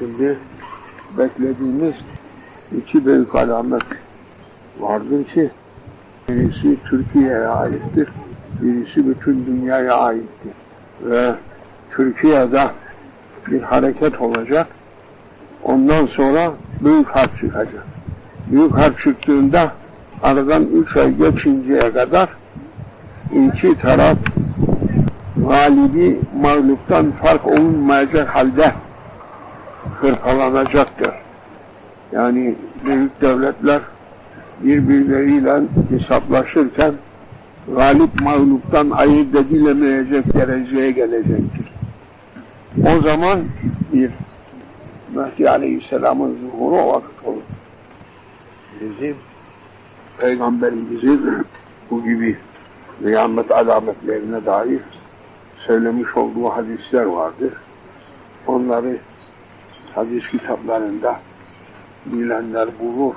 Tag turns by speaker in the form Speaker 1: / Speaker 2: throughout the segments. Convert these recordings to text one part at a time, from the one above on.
Speaker 1: Şimdi beklediğimiz iki büyük alamet vardır ki birisi Türkiye'ye aittir, birisi bütün dünyaya aittir. Ve Türkiye'de bir hareket olacak. Ondan sonra büyük harp çıkacak. Büyük harp çıktığında aradan üç ay geçinceye kadar iki taraf galibi mağluptan fark olunmayacak halde hırpalanacaktır. Yani büyük devletler birbirleriyle hesaplaşırken galip mağluptan ayırt edilemeyecek dereceye gelecektir. O zaman bir Mehdi Aleyhisselam'ın zuhuru o vakit olur. Bizim Peygamberimizin bu gibi kıyamet alametlerine dair söylemiş olduğu hadisler vardır. Onları hadis kitaplarında bilenler bulur.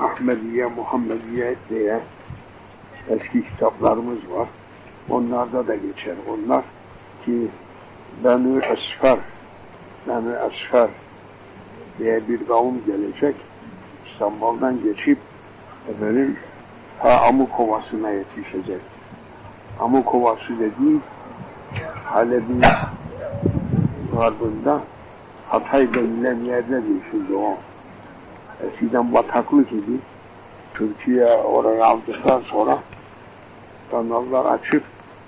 Speaker 1: Ahmediye, Muhammediye diye eski kitaplarımız var. Onlarda da geçer onlar ki Beni Esfer Beni Esfer diye bir kavim gelecek. İstanbul'dan geçip efendim ta Amukovası'na yetişecek. Amukovası dediği Halep'in gardında Hatay denilen yerde şimdi o. Eskiden bataklık idi. Türkiye orayı aldıktan sonra kanallar açıp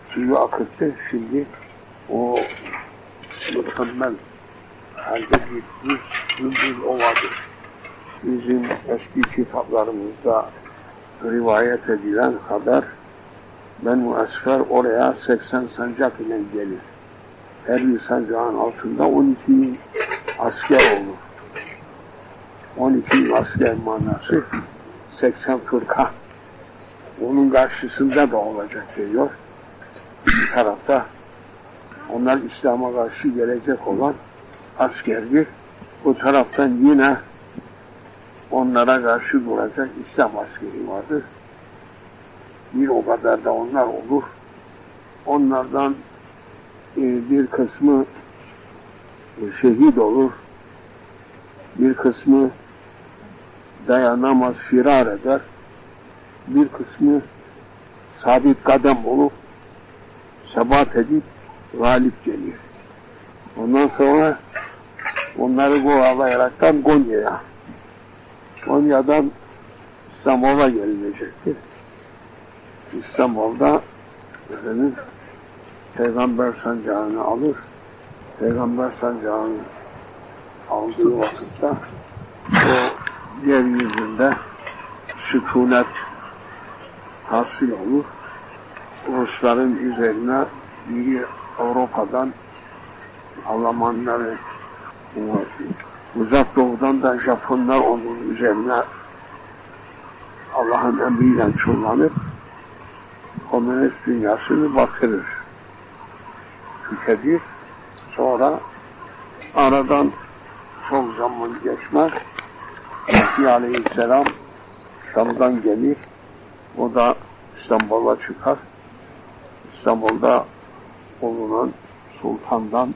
Speaker 1: suyu akıttı. Şimdi o mükemmel halde bir düz, düz ovadır. Bizim eski kitaplarımızda rivayet edilen haber ben muasfer oraya 80 sancak ile gelir. Her bir sancağın altında 12 asker olur. 12 asker manası 80 fırka. Onun karşısında da olacak diyor. Bir tarafta onlar İslam'a karşı gelecek olan askerdir. Bu taraftan yine onlara karşı duracak İslam askeri vardır. Bir o kadar da onlar olur. Onlardan bir kısmı şehit olur. Bir kısmı dayanamaz, firar eder. Bir kısmı sabit kadem olup sebat edip galip gelir. Ondan sonra onları kovalayaraktan Konya'ya Konya'dan İstanbul'a gelinecektir. İstanbul'da efendim, Peygamber sancağını alır. Peygamber sancağını aldığı vakitte o yeryüzünde sükunet hasıl olur. Rusların üzerine biri Avrupa'dan Almanları uzak doğudan da Japonlar onun üzerine Allah'ın emriyle çullanıp komünist dünyasını batırır. Tüketir. Sonra aradan çok zaman geçmez. Mesih Aleyhisselam Şam'dan gelir. O da İstanbul'a çıkar. İstanbul'da bulunan sultandan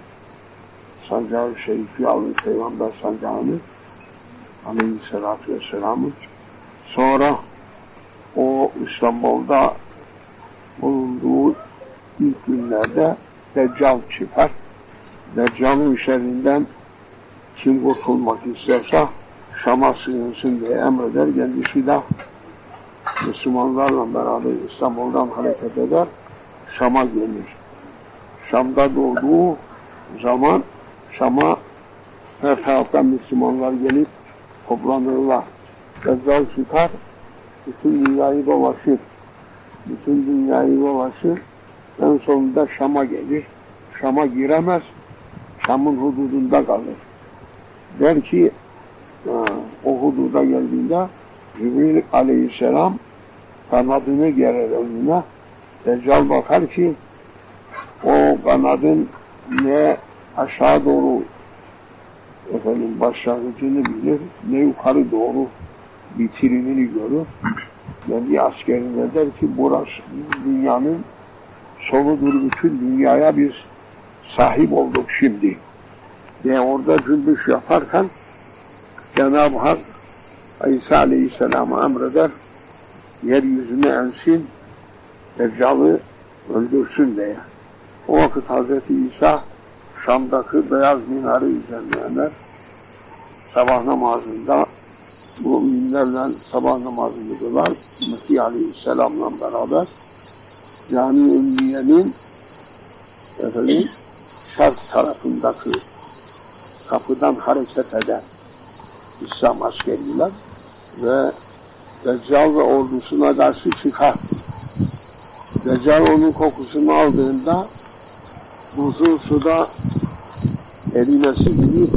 Speaker 1: sancağı şerifi alır peygamber sancağını aleyhissalatü vesselam'ın sonra o İstanbul'da bulunduğu ilk günlerde Deccal çıkar. Deccal'ın şerrinden kim kurtulmak isterse Şam'a sığınsın diye emreder. Kendisi de Müslümanlarla beraber İstanbul'dan hareket eder. Şam'a gelir. Şam'da doğduğu zaman Şam'a her taraftan Müslümanlar gelip toplanırlar. Deccal çıkar, bütün dünyayı dolaşır. Bütün dünyayı dolaşır. En sonunda Şam'a gelir. Şam'a giremez. Şam'ın hududunda kalır. Der ki o hududa geldiğinde Cibril aleyhisselam kanadını gerer önüne. Deccal bakar ki o kanadın ne aşağı doğru efendim başlangıcını bilir, ne yukarı doğru bitirimini görür. Kendi askerine der ki burası dünyanın sonudur bütün dünyaya biz sahip olduk şimdi. ve orada cümbüş yaparken Cenab-ı Hak İsa Aleyhisselam'a emreder yeryüzüne ensin Deccal'ı öldürsün diye. O vakit Hazreti İsa Şam'daki beyaz minare üzerine sabah namazında müminlerle sabah namazını kılar. Mesih Aleyhisselam'la beraber Cami-i Ümmiye'nin efendim, şark tarafındaki kapıdan hareket eden İslam askeriler ve Deccal ve ordusuna karşı çıkar. Deccal onun kokusunu aldığında buzul suda erimesi gibi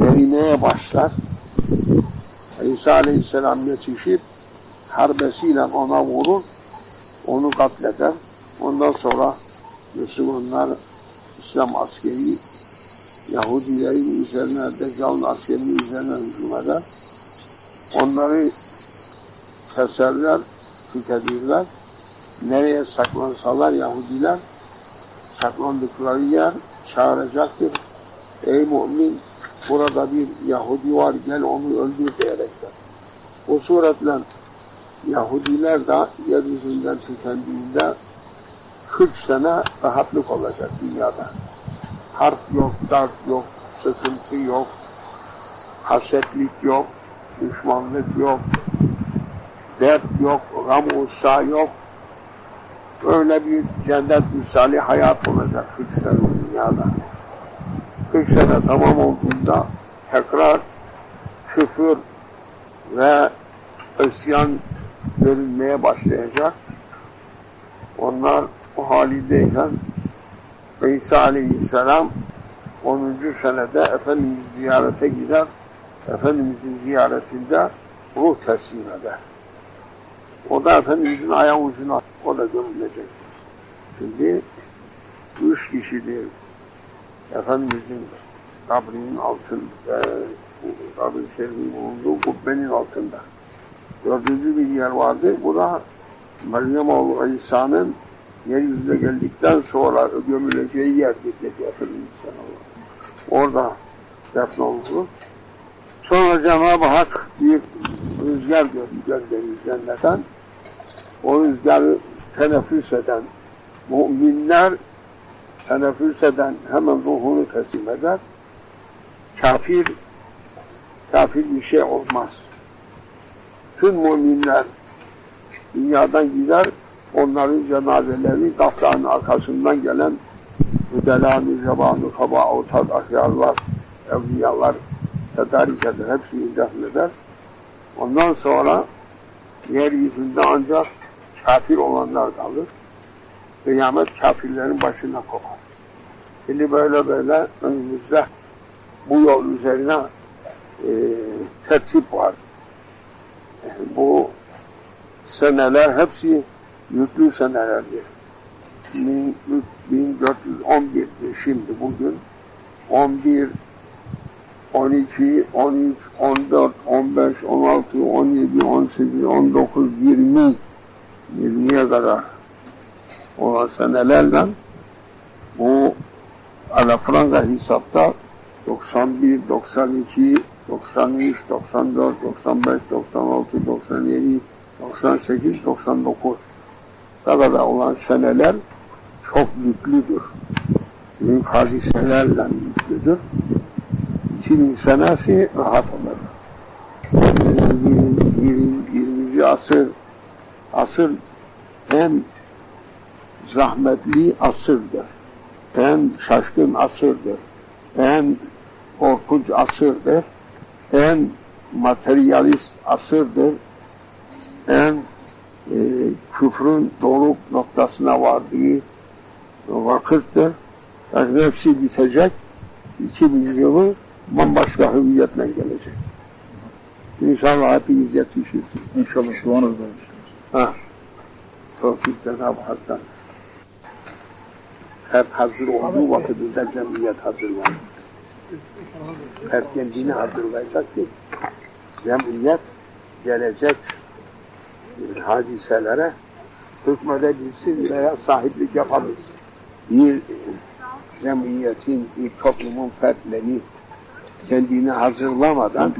Speaker 1: erimeye başlar. İsa Aleyhisselam yetişip harbesiyle ona vurur, onu katleder. Ondan sonra Müslümanlar İslam askeri Yahudilerin üzerine, Deccal'ın askerinin üzerine hücum eder. Onları keserler, tüketirler. Nereye saklansalar Yahudiler, saklandıkları yer çağıracaktır. Ey mümin, burada bir Yahudi var, gel onu öldür diyerekler. O suretle Yahudiler de yeryüzünden tükendiğinde 40 sene rahatlık olacak dünyada. Harp yok, dert yok, sıkıntı yok, hasetlik yok, düşmanlık yok, dert yok, gam yok. Öyle bir cennet misali hayat olacak 40 sene dünyada. 40 sene tamam olduğunda tekrar küfür ve isyan görünmeye başlayacak. Onlar o halindeyken İsa Aleyhisselam 10. senede Efendimiz ziyarete gider. Efendimizin ziyaretinde ruh teslim eder. O da Efendimizin ayağı ucuna, o da gömülecek. Şimdi üç kişidir. Efendimizin kabrinin altında, e, kabri şerifin bulunduğu kubbenin altında. Dördüncü bir yer vardı. Bu da Meryem oğlu İsa'nın yeryüzüne geldikten sonra gömüleceği yerdir dedi Efendimiz sallallahu Orada defne oldu. Sonra Cenab-ı Hak bir rüzgar gönderir cennetten. O rüzgarı teneffüs eden müminler teneffüs eden hemen ruhunu teslim eder. Kafir kafir bir şey olmaz. Tüm müminler dünyadan gider, onların cenazelerini kaftanın arkasından gelen müdelanı, zebanı, kaba, avtat, ahyarlar, evliyalar tedarik eder, hepsini defneder. Ondan sonra yeryüzünde ancak kafir olanlar kalır. Kıyamet kafirlerin başına kopar. Şimdi böyle böyle önümüzde bu yol üzerine e, tertip var. Bu seneler hepsi yüklü senelerdir. 1411'dir şimdi bugün. 11, 12, 13, 14, 15, 16, 17, 18, 19, 20, 20'ye kadar olan senelerle bu alafranga hesapta 91, 92, 93, 94, 95, 96, 97, 98, 99 kadar olan seneler çok yüklüdür. Büyük hadiselerle yüklüdür. 2000 senesi rahat olur. 20. 20. asır asır en zahmetli asırdır. En şaşkın asırdır. En korkunç asırdır. En materyalist asırdır en e, küfrün doruk noktasına vardığı vakıftır. Yani hepsi bitecek. 2000 yılı bambaşka hüviyetle gelecek. İnşallah hepiniz yetişirsiniz.
Speaker 2: İnşallah duanız var.
Speaker 1: Ha. Tevfik Cenab-ı Hak'tan. Hep hazır olduğu vakitte cemiyet hazırlanır. Hep kendini hazırlayacak ki cemiyet gelecek hadiselere hükmedebilsin veya sahiplik yapabilsin. Bir cemiyetin, bir toplumun fertleri kendini hazırlamadan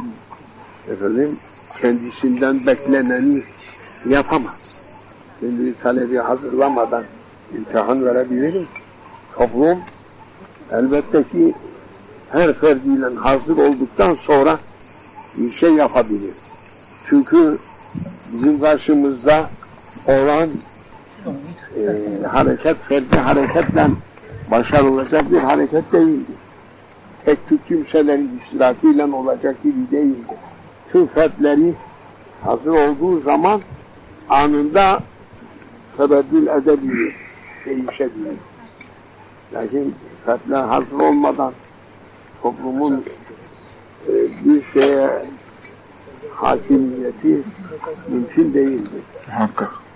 Speaker 1: efendim kendisinden bekleneni yapamaz. Şimdi talebi hazırlamadan imtihan verebilirim. Toplum elbette ki her ferdiyle hazır olduktan sonra bir şey yapabilir. Çünkü bizim karşımızda olan e, hareket ferdi hareketle başarılacak bir hareket değildi. Tek tük kimselerin iştirakiyle olacak gibi değildi. Tüm fertleri hazır olduğu zaman anında tebeddül edebilir, değişebilir. Lakin fertler hazır olmadan toplumun e, bir şeye hakimiyeti mümkün değildir.
Speaker 2: Muhakkak.